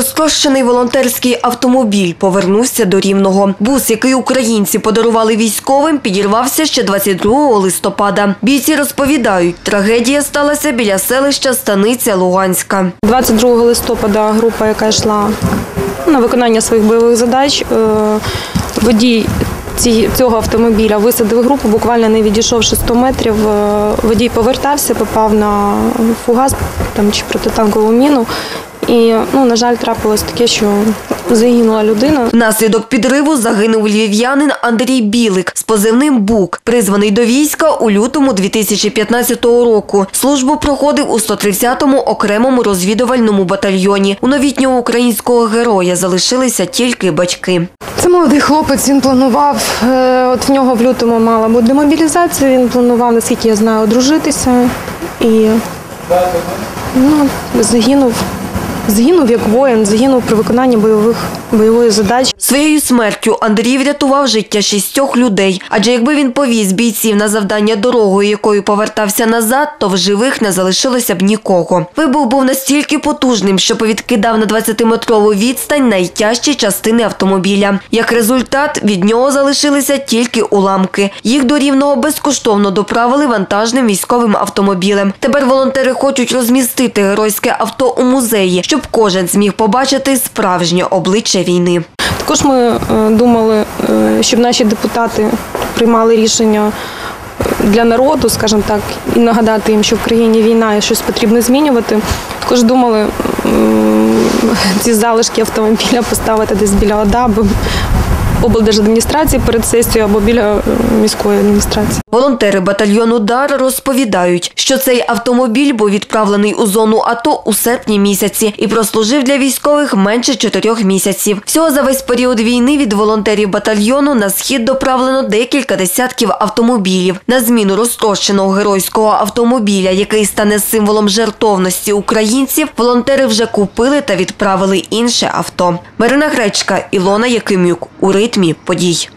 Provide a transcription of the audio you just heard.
Розтрощений волонтерський автомобіль повернувся до Рівного. Бус, який українці подарували військовим, підірвався ще 22 листопада. Бійці розповідають, трагедія сталася біля селища Станиця Луганська. 22 листопада група, яка йшла на виконання своїх бойових задач, е, водій цього автомобіля висадив групу, буквально не відійшовши 100 метрів. е, Водій повертався, попав на фугас там, чи протитанкову міну. І, ну, на жаль, трапилось таке, що загинула людина. Внаслідок підриву загинув львів'янин Андрій Білик з позивним Бук, призваний до війська у лютому 2015 року. Службу проходив у 130-му окремому розвідувальному батальйоні. У новітнього українського героя залишилися тільки батьки. Це молодий хлопець, він планував, е, от в нього в лютому мала бути демобілізація, він планував, наскільки я знаю, одружитися і ну, загинув. Загинув як воїн, загинув при виконанні бойових бойової задачі. Своєю смертю Андрій врятував життя шістьох людей. Адже якби він повіз бійців на завдання дорогою, якою повертався назад, то в живих не залишилося б нікого. Вибух був настільки потужним, що повідкидав на 20-метрову відстань найтяжчі частини автомобіля. Як результат, від нього залишилися тільки уламки. Їх до рівного безкоштовно доправили вантажним військовим автомобілем. Тепер волонтери хочуть розмістити геройське авто у музеї, щоб кожен зміг побачити справжнє обличчя війни. Також ми е, думали, е, щоб наші депутати приймали рішення е, для народу, скажімо так, і нагадати їм, що в країні війна і щось потрібно змінювати. Також думали ці залишки автомобіля поставити десь біля ОДА, облдержадміністрації перед сесією або біля міської адміністрації. Волонтери батальйону Дар розповідають, що цей автомобіль був відправлений у зону АТО у серпні місяці і прослужив для військових менше чотирьох місяців. Всього за весь період війни від волонтерів батальйону на схід доправлено декілька десятків автомобілів. На зміну розтрощеного геройського автомобіля, який стане символом жертовності українців, волонтери вже купили та відправили інше авто. Марина Гречка, Ілона Якимюк у ритмі подій.